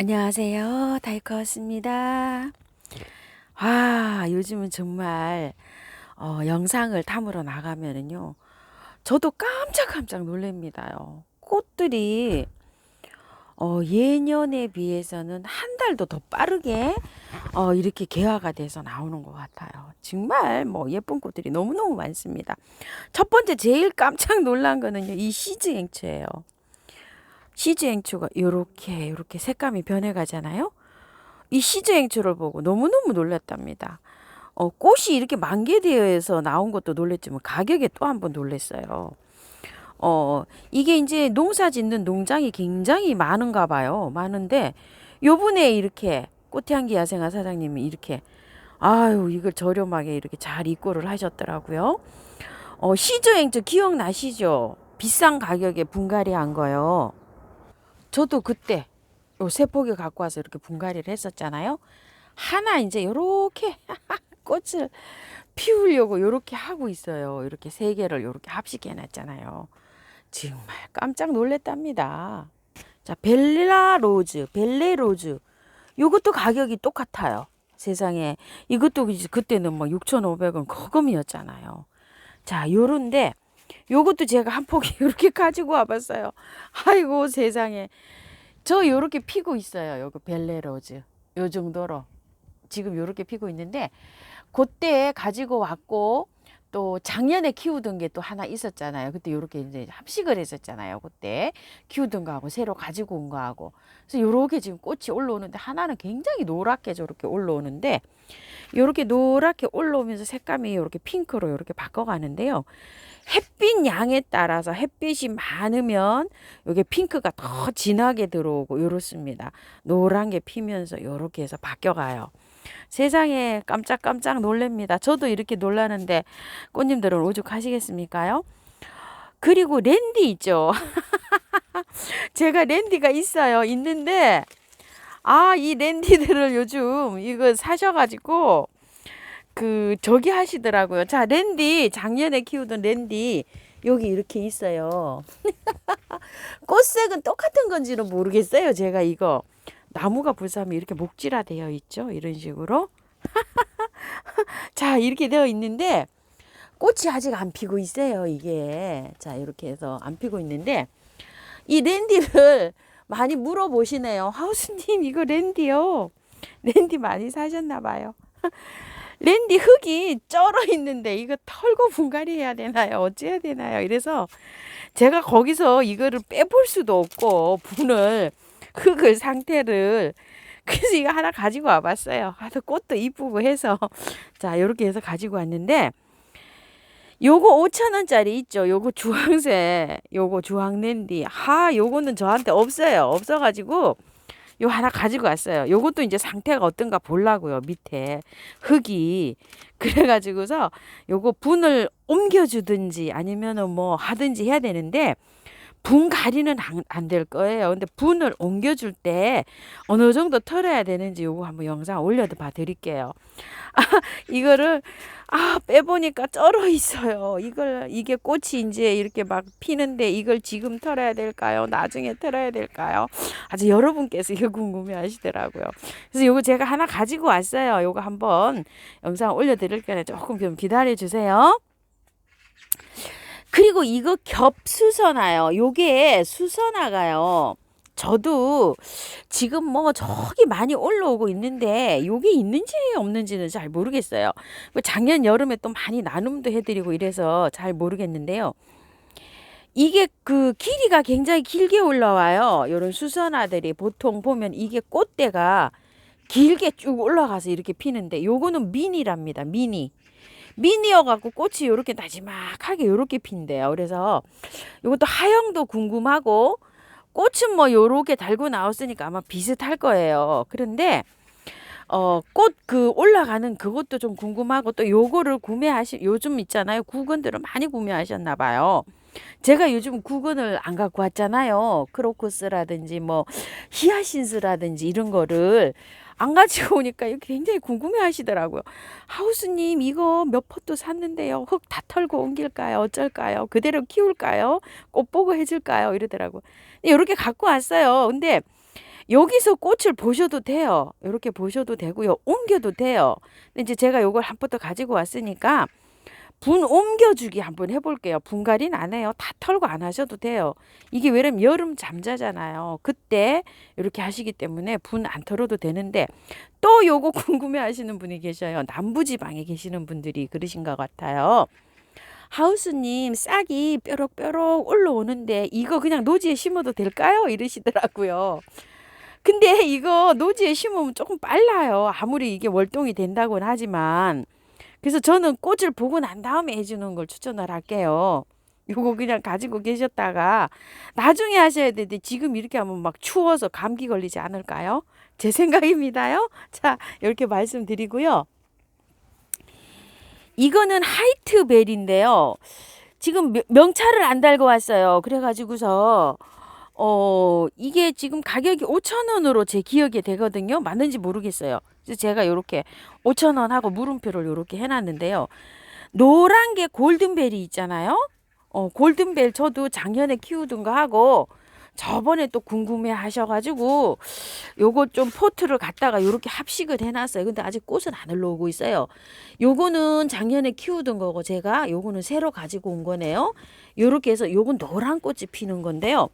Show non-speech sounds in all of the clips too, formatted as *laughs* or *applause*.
안녕하세요. 다이커스입니다. 아, 요즘은 정말 어, 영상을 담으러 나가면은요. 저도 깜짝깜짝 놀랍니다요. 꽃들이 어, 예년에 비해서는 한 달도 더 빠르게 어, 이렇게 개화가 돼서 나오는 것 같아요. 정말 뭐 예쁜 꽃들이 너무너무 많습니다. 첫 번째 제일 깜짝 놀란 거는요. 이 시즈앵초예요. 시즈앵초가 요렇게 요렇게 색감이 변해가잖아요. 이 시즈앵초를 보고 너무너무 놀랐답니다. 어, 꽃이 이렇게 만개되어서 나온 것도 놀랬지만 가격에 또 한 번 놀랬어요. 어, 이게 이제 농사 짓는 농장이 굉장히 많은가 봐요. 많은데 요번에 이렇게 꽃향기 야생화 사장님이 이렇게 아유 이걸 저렴하게 이렇게 잘 입고를 하셨더라고요. 어, 시즈앵초 기억나시죠? 비싼 가격에 분갈이 한 거요. 저도 그때 요 세포기 갖고 와서 이렇게 분갈이를 했었잖아요. 하나 이제 요렇게 *laughs* 꽃을 피우려고 요렇게 하고 있어요. 이렇게 세 개를 요렇게 합식해 놨잖아요. 정말 깜짝 놀랬답니다. 자, 벨라 로즈, 벨레 로즈. 요것도 가격이 똑같아요. 세상에. 이것도 그때는 뭐 6,500원 거금이었잖아요. 자, 요런데 요것도 제가 한 포기 *laughs* 이렇게 가지고 와봤어요. 아이고 세상에. 저 요렇게 피고 있어요. 요거 벨레로즈. 요 정도로. 지금 요렇게 피고 있는데 그때 가지고 왔고 또 작년에 키우던 게 또 하나 있었잖아요. 그때 요렇게 이제 합식을 했었잖아요. 그때 키우던 거하고 새로 가지고 온 거하고. 그래서 요렇게 지금 꽃이 올라오는데 하나는 굉장히 노랗게 저렇게 올라오는데 요렇게 노랗게 올라오면서 색감이 요렇게 핑크로 요렇게 바꿔가는데요. 햇빛 양에 따라서 햇빛이 많으면 요게 핑크가 더 진하게 들어오고 요렇습니다. 노란 게 피면서 요렇게 해서 바뀌어가요. 세상에 깜짝깜짝 놀랍니다. 저도 이렇게 놀라는데 꽃님들은 오죽하시겠습니까요? 그리고 랜디 있죠. *laughs* 제가 랜디가 있어요. 있는데 아, 이 랜디들을 요즘 이거 사셔 가지고 그 저기 하시더라고요. 자, 랜디 작년에 키우던 랜디 여기 이렇게 있어요. *laughs* 꽃색은 똑같은 건지는 모르겠어요. 제가 이거 나무가 불사면 이렇게 목질화 되어 있죠. 이런 식으로. *laughs* 자, 이렇게 되어 있는데 꽃이 아직 안 피고 있어요. 이게. 자, 이렇게 해서 안 피고 있는데 이 랜디를 많이 물어보시네요. 하우스님, 이거 랜디요. 랜디 많이 사셨나 봐요. *laughs* 랜디 흙이 쩔어 있는데 이거 털고 분갈이 해야 되나요? 어찌해야 되나요? 이래서 제가 거기서 이거를 빼볼 수도 없고 분을 흙을 상태를 그래서 이거 하나 가지고 와봤어요. 아, 꽃도 이쁘고 해서 *laughs* 자 이렇게 해서 가지고 왔는데 요거 5천 원짜리 있죠. 요거 주황색, 요거 주황 랜디. 하, 요거는 저한테 없어요. 없어가지고 요 하나 가지고 왔어요. 요것도 이제 상태가 어떤가 보려고요. 밑에 흙이 *laughs* 그래가지고서 요거 분을 옮겨주든지 아니면은 뭐 하든지 해야 되는데 분 가리는 안 될 거예요. 근데 분을 옮겨줄 때 어느 정도 털어야 되는지 요거 한번 영상 올려도 봐 드릴게요. 아, *laughs* 이거를 아 빼보니까 쩔어 있어요. 이걸 이게 꽃이 이제 이렇게 막 피는데 이걸 지금 털어야 될까요? 나중에 털어야 될까요? 아주 여러분께서 이거 궁금해 하시더라고요. 그래서 요거 제가 하나 가지고 왔어요. 요거 한번 영상 올려드릴게요. 조금 좀 기다려 주세요. 그리고 이거 겹수선화요. 요게 수선화가요. 저도 지금 뭐 저기 많이 올라오고 있는데 요게 있는지 없는지는 잘 모르겠어요. 뭐 작년 여름에 또 많이 나눔도 해드리고 이래서 잘 모르겠는데요. 이게 그 길이가 굉장히 길게 올라와요. 요런 수선화들이 보통 보면 이게 꽃대가 길게 쭉 올라가서 이렇게 피는데 요거는 미니랍니다. 미니. 미니어 갖고 꽃이 요렇게 나지막하게 요렇게 핀대요. 그래서 이것도 하영도 궁금하고 꽃은 뭐 요렇게 달고 나왔으니까 아마 비슷할 거예요. 그런데 어, 꽃 그 올라가는 그것도 좀 궁금하고 또 요거를 구매하시 요즘 있잖아요. 구근들을 많이 구매하셨나 봐요. 제가 요즘 구근을 안 갖고 왔잖아요. 크로커스라든지 뭐 히아신스라든지 이런 거를 안 가지고 오니까 굉장히 궁금해 하시더라고요. 하우스님, 이거 몇 포트 샀는데요. 흙 다 털고 옮길까요? 어쩔까요? 그대로 키울까요? 꽃 보고 해줄까요? 이러더라고요. 이렇게 갖고 왔어요. 근데 여기서 꽃을 보셔도 돼요. 이렇게 보셔도 되고요. 옮겨도 돼요. 근데 이제 제가 요걸 한 포트 가지고 왔으니까 분 옮겨주기 한번 해볼게요. 분갈이는 안 해요. 다 털고 안 하셔도 돼요. 이게 왜냐면 여름 잠자잖아요. 그때 이렇게 하시기 때문에 분 안 털어도 되는데 또 요거 *laughs* 궁금해 하시는 분이 계셔요. 남부지방에 계시는 분들이 그러신 것 같아요. 하우스님 싹이 뾰록뾰록 올라오는데 이거 그냥 노지에 심어도 될까요? 이러시더라고요. 근데 이거 노지에 심으면 조금 빨라요. 아무리 이게 월동이 된다고는 하지만. 그래서 저는 꽃을 보고 난 다음에 해주는 걸 추천을 할게요. 요거 그냥 가지고 계셨다가 나중에 하셔야 되는데 지금 이렇게 하면 막 추워서 감기 걸리지 않을까요? 제 생각입니다요. 자, 이렇게 말씀드리고요. 이거는 하이트 벨인데요. 지금 명- 명찰을 안 달고 왔어요. 그래가지고서 어 이게 지금 가격이 5천 원으로 제 기억에 되거든요. 맞는지 모르겠어요. 제가 요렇게 5천 원 하고 물음표를 요렇게 해놨는데요. 노란 게 골든벨이 있잖아요. 어 골든벨 저도 작년에 키우던 거 하고 저번에 또 궁금해 하셔가지고 요거 좀 포트를 갖다가 요렇게 합식을 해놨어요. 근데 아직 꽃은 안 올라오고 있어요. 요거는 작년에 키우던 거고 제가 요거는 새로 가지고 온 거네요. 요렇게 해서 요건 노란 꽃이 피는 건데요.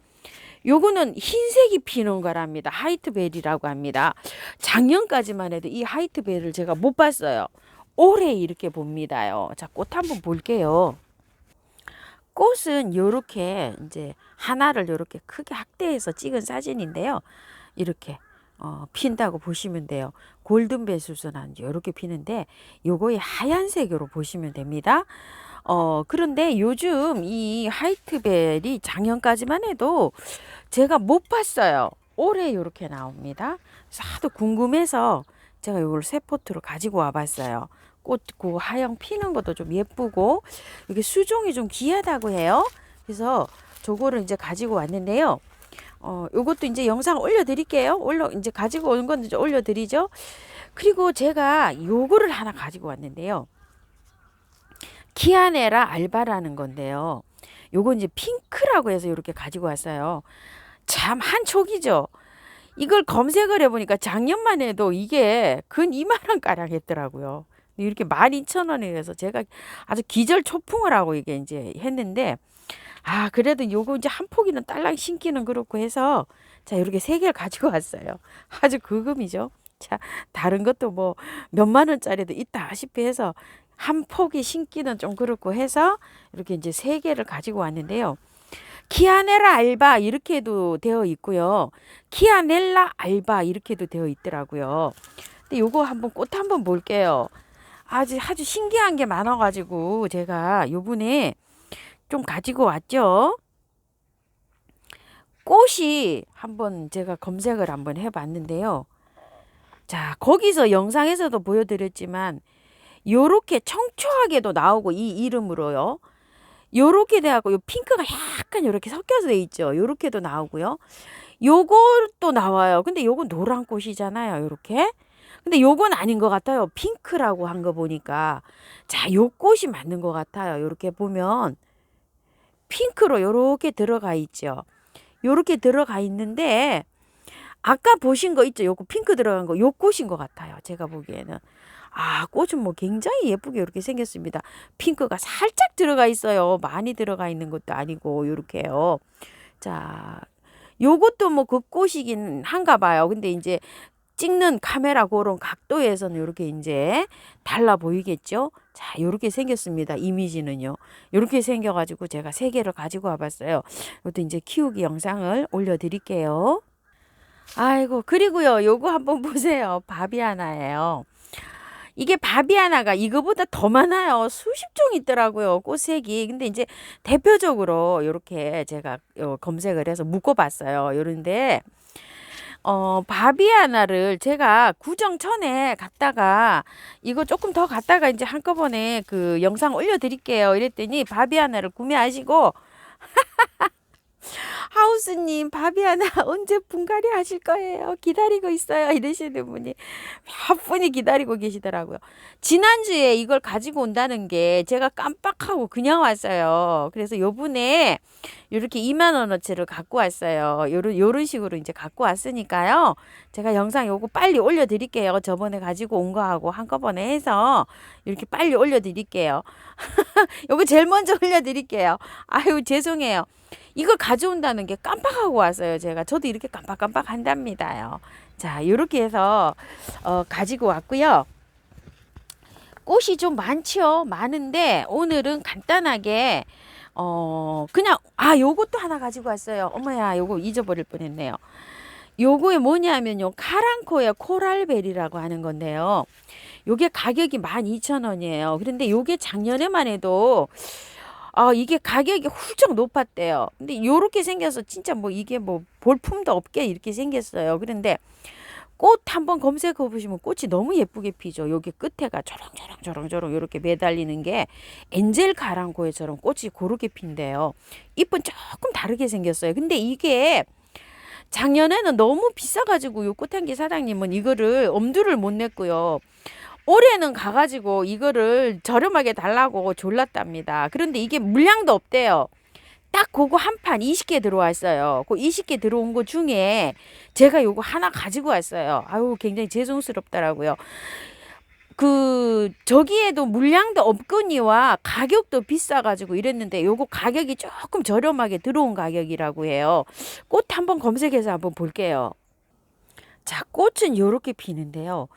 요거는 흰색이 피는 거랍니다. 하이트벨이라고 합니다. 작년까지만 해도 이 하이트벨을 제가 못 봤어요. 올해 이렇게 봅니다요. 자, 꽃 한번 볼게요. 꽃은 요렇게 이제 하나를 요렇게 크게 확대해서 찍은 사진인데요. 이렇게 어, 핀다고 보시면 돼요. 골든벨 수순한 요렇게 피는데 요거의 하얀색으로 보시면 됩니다. 어, 그런데 요즘 이 하이트벨이 작년까지만 해도 제가 못 봤어요. 올해 이렇게 나옵니다. 하도 궁금해서 제가 이걸 새 포트로 가지고 와봤어요. 꽃, 그 하영 피는 것도 좀 예쁘고 이게 수종이 좀 귀하다고 해요. 그래서 저거를 이제 가지고 왔는데요. 어, 요것도 이제 영상 올려드릴게요. 올려 이제 가지고 온 건 이제 올려드리죠. 그리고 제가 요거를 하나 가지고 왔는데요. 키아네라 알바라는 건데요. 요건 이제 핑크라고 해서 이렇게 가지고 왔어요. 참 한 촉이죠. 이걸 검색을 해보니까 작년만 해도 이게 근 2만 원 가량 했더라고요. 이렇게 12,000원에 해서 제가 아주 기절 초풍을 하고 이게 이제 했는데 아 그래도 요거 이제 한 포기는 딸랑 신기는 그렇고 해서 자 이렇게 세 개를 가지고 왔어요. 아주 극음이죠. 자 다른 것도 뭐 몇만 원짜리도 있다 하시피 해서 한 포기 신기는 좀 그렇고 해서 이렇게 이제 세 개를 가지고 왔는데요. 키아넬라 알바 이렇게도 되어 있고요. 키아넬라 알바 이렇게도 되어 있더라고요. 근데 요거 한번 꽃 한번 볼게요. 아주 아주 신기한 게 많아가지고 제가 요번에 좀 가지고 왔죠. 꽃이 한번 제가 검색을 한번 해봤는데요. 자 거기서 영상에서도 보여드렸지만 요렇게 청초하게도 나오고 이 이름으로요. 요렇게 돼갖고 요 핑크가 약간 요렇게 섞여서 돼 있죠. 요렇게도 나오고요. 요것도 나와요. 근데 요건 노란 꽃이잖아요. 요렇게. 근데 요건 아닌 것 같아요. 핑크라고 한 거 보니까. 자, 요 꽃이 맞는 것 같아요. 요렇게 보면 핑크로 요렇게 들어가 있죠. 요렇게 들어가 있는데 아까 보신 거 있죠? 요거 핑크 들어간 거 요 꽃인 것 같아요. 제가 보기에는. 아, 꽃은 뭐 굉장히 예쁘게 이렇게 생겼습니다. 핑크가 살짝 들어가 있어요. 많이 들어가 있는 것도 아니고 요렇게요. 자, 요것도 뭐 그 꽃이긴 한가 봐요. 근데 이제 찍는 카메라 그런 각도에서는 이렇게 이제 달라 보이겠죠? 자, 요렇게 생겼습니다. 이미지는요. 요렇게 생겨가지고 제가 세 개를 가지고 와봤어요. 이것도 이제 키우기 영상을 올려드릴게요. 아이고, 그리고요, 요거 한번 *laughs* 보세요. 바비아나예요. 이게 바비아나가 이거보다 더 많아요. 수십 종 있더라고요. 꽃색이. 근데 이제 대표적으로 이렇게 제가 요 검색을 해서 묶어봤어요. 요런데 어, 바비아나를 제가 구정천에 갔다가 이거 조금 더 갔다가 이제 한꺼번에 그 영상 올려드릴게요. 이랬더니 바비아나를 구매하시고 *laughs* 하우스님 밥이 하나 *laughs* 언제 분갈이 하실 거예요? 기다리고 있어요. 이러시는 분이 몇 분이 기다리고 계시더라고요. 지난주에 이걸 가지고 온다는 게 제가 깜빡하고 그냥 왔어요. 그래서 요분에 이렇게 2만 원어치를 갖고 왔어요. 요런 요런 식으로 이제 갖고 왔으니까요. 제가 영상 요거 빨리 올려 드릴게요. 저번에 가지고 온 거하고 한꺼번에 해서 이렇게 빨리 올려 드릴게요. *laughs* 요거 제일 먼저 *laughs* 올려 드릴게요. 아유, 죄송해요. 이걸 가져온다는 게 깜빡하고 왔어요. 제가 저도 이렇게 깜빡깜빡 한답니다요. 자, 요렇게 해서 어, 가지고 왔고요. 꽃이 좀 많죠. 많은데 오늘은 간단하게 어 그냥 아 요것도 하나 가지고 왔어요. 어머야, 요거 잊어버릴 뻔했네요. 요거에 뭐냐면요. 카랑코의 코랄벨이라고 하는 건데요. 요게 가격이 12,000원이에요. 그런데 요게 작년에만 해도 아, 이게 가격이 훌쩍 높았대요. 근데 요렇게 생겨서 진짜 뭐 이게 뭐 볼품도 없게 이렇게 생겼어요. 그런데 꽃 한번 검색해 보시면 꽃이 너무 예쁘게 피죠. 여기 끝에가 저렁저렁저렁저렁 이렇게 매달리는 게 엔젤 가랑코에처럼 꽃이 고르게 핀대요. 잎은 조금 다르게 생겼어요. 근데 이게 작년에는 너무 비싸가지고 요 꽃향기 사장님은 이거를 엄두를 못 냈고요. 올해는 가가지고 이거를 저렴하게 달라고 졸랐답니다. 그런데 이게 물량도 없대요. 딱 그거 한 판 20개 들어왔어요. 그 20개 들어온 거 중에 제가 요거 하나 가지고 왔어요. 아유, 굉장히 죄송스럽더라고요. 그 저기에도 물량도 없거니와 가격도 비싸가지고 이랬는데 요거 가격이 조금 저렴하게 들어온 가격이라고 해요. 꽃 한번 검색해서 한번 볼게요. 자, 꽃은 요렇게 피는데요.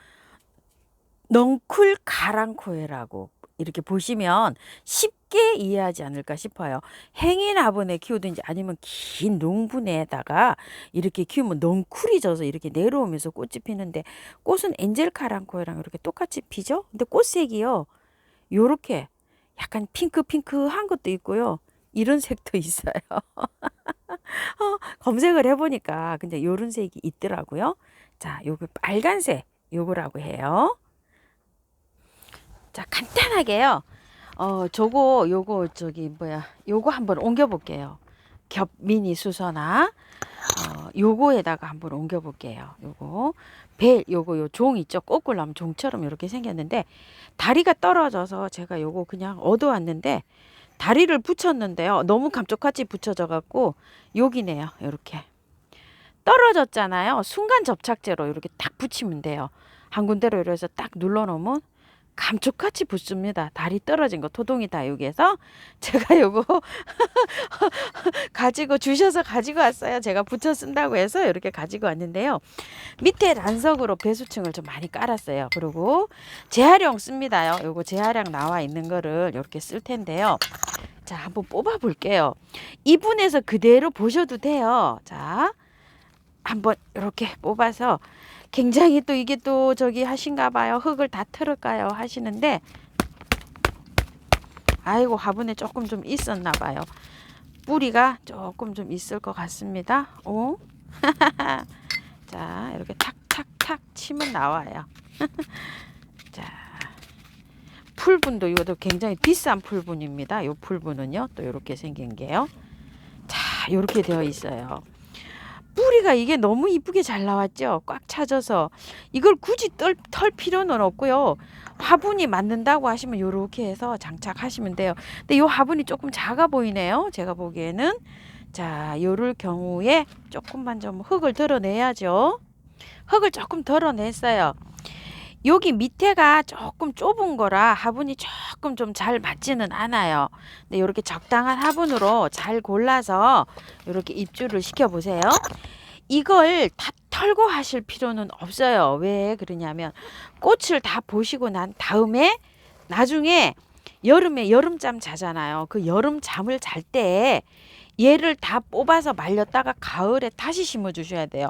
넝쿨 가랑코에라고 이렇게 보시면 쉽게 이해하지 않을까 싶어요. 행인 화분에 키우든지 아니면 긴 농분에다가 이렇게 키우면 넝쿨이 져서 이렇게 내려오면서 꽃이 피는데 꽃은 엔젤 카랑코에랑 이렇게 똑같이 피죠. 근데 꽃색이요. 요렇게 약간 핑크핑크한 것도 있고요. 이런 색도 있어요. *laughs* 어, 검색을 해보니까 근데 요런 색이 있더라고요. 자, 요거 빨간색 요거라고 해요. 자, 간단하게요. 어, 저거 요거 저기 뭐야? 요거 한번 옮겨 볼게요. 겹 미니 수선화. 어, 요거에다가 한번 옮겨 볼게요. 요거 벨 요거 요 종 있죠? 하면 종처럼 이렇게 생겼는데 다리가 떨어져서 제가 요거 그냥 얻어 왔는데 다리를 붙였는데요. 너무 감쪽같이 붙여져 갖고 여기네요. 요렇게. 떨어졌잖아요. 순간 접착제로 이렇게 딱 붙이면 돼요. 한 군데로 이래서 딱 눌러 놓으면 감쪽같이 붙습니다. 다리 떨어진 거 토동이 다육에서 *laughs* 제가 요거 *laughs* 가지고 주셔서 가지고 왔어요. 제가 붙여 쓴다고 해서 이렇게 가지고 왔는데요. 밑에 란석으로 배수층을 좀 많이 깔았어요. 그리고 재활용 씁니다요. 요거 재활용 나와 있는 거를 이렇게 쓸 텐데요. 자, 한번 뽑아 볼게요. 이분에서 그대로 보셔도 돼요. 자, 한번 이렇게 뽑아서 굉장히 또 이게 또 저기 하신가 봐요. 흙을 다 털을까요? 하시는데 아이고 화분에 조금 좀 있었나 봐요. 뿌리가 조금 좀 있을 것 같습니다. 오. *laughs* 자, 이렇게 탁탁탁 치면 나와요. *laughs* 자. 풀분도 이것도 굉장히 비싼 풀분입니다. 이 풀분은요. 또 이렇게 생긴 게요. 자, 이렇게 되어 있어요. 뿌리가 이게 너무 이쁘게 잘 나왔죠. 꽉 차져서 이걸 굳이 떨, 털 필요는 없고요. 화분이 맞는다고 하시면 이렇게 해서 장착하시면 돼요. 근데 이 화분이 조금 작아 보이네요. 제가 보기에는 자, 요럴 경우에 조금만 좀 흙을 덜어내야죠. 흙을 조금 덜어냈어요. 여기 밑에가 조금 좁은 거라 화분이 조금 좀 잘 맞지는 않아요. 근데 이렇게 적당한 화분으로 잘 골라서 이렇게 입주를 시켜 보세요. 이걸 다 털고 하실 필요는 없어요. 왜 그러냐면 꽃을 다 보시고 난 다음에 나중에 여름에 여름잠 자잖아요. 그 여름잠을 잘 때 얘를 다 뽑아서 말렸다가 가을에 다시 심어 주셔야 돼요.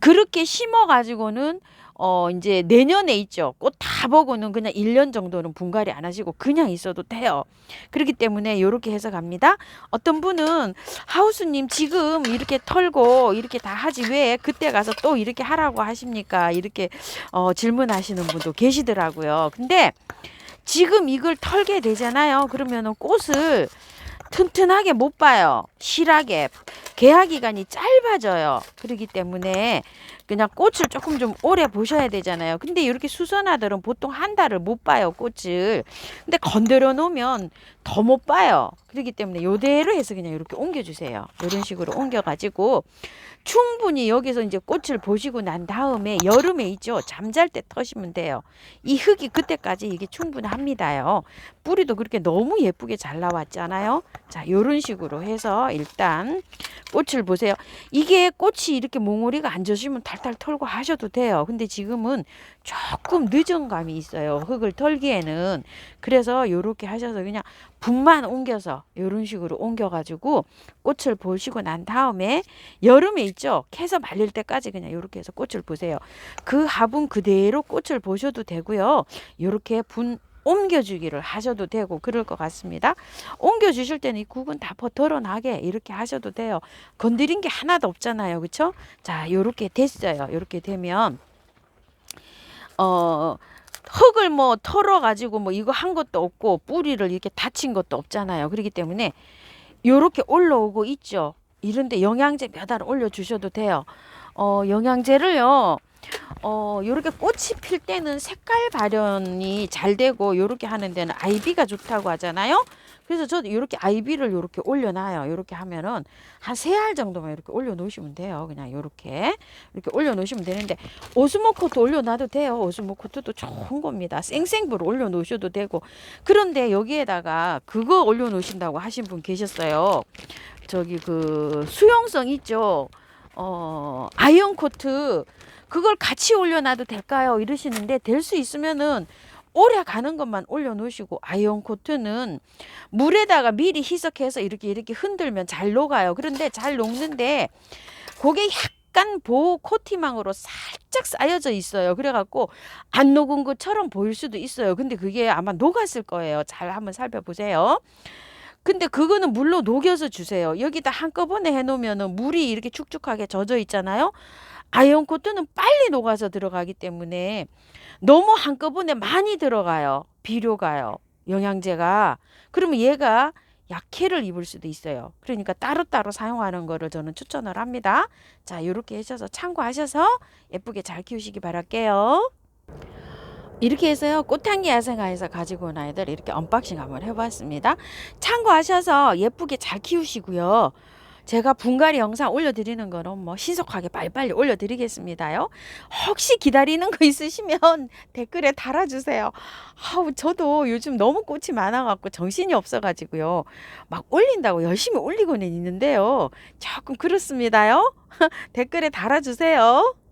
그렇게 심어 가지고는 어 이제 내년에 있죠. 꽃 다 보고는 그냥 1년 정도는 분갈이 안 하시고 그냥 있어도 돼요. 그렇기 때문에 요렇게 해서 갑니다. 어떤 분은 하우스님 지금 이렇게 털고 이렇게 다 하지 왜 그때 가서 또 이렇게 하라고 하십니까? 이렇게 어 질문하시는 분도 계시더라고요. 근데 지금 이걸 털게 되잖아요. 그러면은 꽃을 튼튼하게 못 봐요. 실하게 개화 기간이 짧아져요. 그렇기 때문에 그냥 꽃을 조금 좀 오래 보셔야 되잖아요. 근데 이렇게 수선화들은 보통 한 달을 못 봐요, 꽃을. 근데 건드려 놓으면 더 못 봐요. 그렇기 때문에 요대로 해서 그냥 이렇게 옮겨 주세요. 이런 식으로 옮겨 가지고 충분히 여기서 이제 꽃을 보시고 난 다음에 여름에 있죠. 잠잘 때 터시면 돼요. 이 흙이 그때까지 이게 충분합니다요. 뿌리도 그렇게 너무 예쁘게 잘 나왔잖아요. 자, 요런 식으로 해서 일단 꽃을 보세요. 이게 꽃이 이렇게 몽우리가 안 젖으면 탈탈 털고 하셔도 돼요. 근데 지금은 조금 늦은 감이 있어요. 흙을 털기에는. 그래서 요렇게 하셔서 그냥 분만 옮겨서 요런 식으로 옮겨가지고 꽃을 보시고 난 다음에 여름에 있죠. 캐서 말릴 때까지 그냥 요렇게 해서 꽃을 보세요. 그 화분 그대로 꽃을 보셔도 되고요. 요렇게 분 옮겨주기를 하셔도 되고 그럴 것 같습니다. 옮겨주실 때는 이 국은 다 덜어나게 이렇게 하셔도 돼요. 건드린 게 하나도 없잖아요. 그쵸? 자, 요렇게 됐어요. 요렇게 되면 어 흙을 뭐 털어 가지고 뭐 이거 한 것도 없고 뿌리를 이렇게 다친 것도 없잖아요. 그렇기 때문에 요렇게 올라오고 있죠. 이런데 영양제 몇 알 올려 주셔도 돼요. 어 영양제를요. 어 요렇게 꽃이 필 때는 색깔 발현이 잘 되고 요렇게 하는 데는 아이비가 좋다고 하잖아요. 그래서 저도 요렇게 아이비를 요렇게 올려놔요. 요렇게 하면은 한 세 알 정도만 이렇게 올려 놓으시면 돼요. 그냥 이렇게 올려 놓으시면 되는데 오스모코트 올려놔도 돼요. 오스모코트도 좋은 겁니다. 생생부로 올려 놓으셔도 되고 그런데 여기에다가 그거 올려 놓으신다고 하신 분 계셨어요. 저기 그 수용성 있죠. 어 아이언 코트 그걸 같이 올려놔도 될까요? 이러시는데 될 수 있으면은 오래 가는 것만 올려놓으시고 아이언 코트는 물에다가 미리 희석해서 이렇게 이렇게 흔들면 잘 녹아요. 그런데 잘 녹는데 그게 약간 보호 코티망으로 살짝 쌓여져 있어요. 그래갖고 안 녹은 것처럼 보일 수도 있어요. 근데 그게 아마 녹았을 거예요. 잘 한번 살펴보세요. 근데 그거는 물로 녹여서 주세요. 여기다 한꺼번에 해놓으면은 물이 이렇게 축축하게 젖어 있잖아요. 아이언 코트는 빨리 녹아서 들어가기 때문에 너무 한꺼번에 많이 들어가요. 비료가요. 영양제가. 그러면 얘가 약해를 입을 수도 있어요. 그러니까 따로따로 사용하는 거를 저는 추천을 합니다. 자, 이렇게 하셔서 참고하셔서 예쁘게 잘 키우시기 바랄게요. 이렇게 해서요 꽃향기 야생화에서 가지고 온 아이들 이렇게 언박싱 한번 해봤습니다 참고하셔서 예쁘게 잘 키우시고요 제가 분갈이 영상 올려드리는 거는 뭐 신속하게 빨리빨리 올려드리겠습니다요. 혹시 기다리는 거 있으시면 *laughs* 댓글에 달아주세요. 아우 저도 요즘 너무 꽃이 많아갖고 정신이 없어가지고요. 막 올린다고 열심히 올리고는 있는데요. 조금 그렇습니다요. *laughs* 댓글에 달아주세요.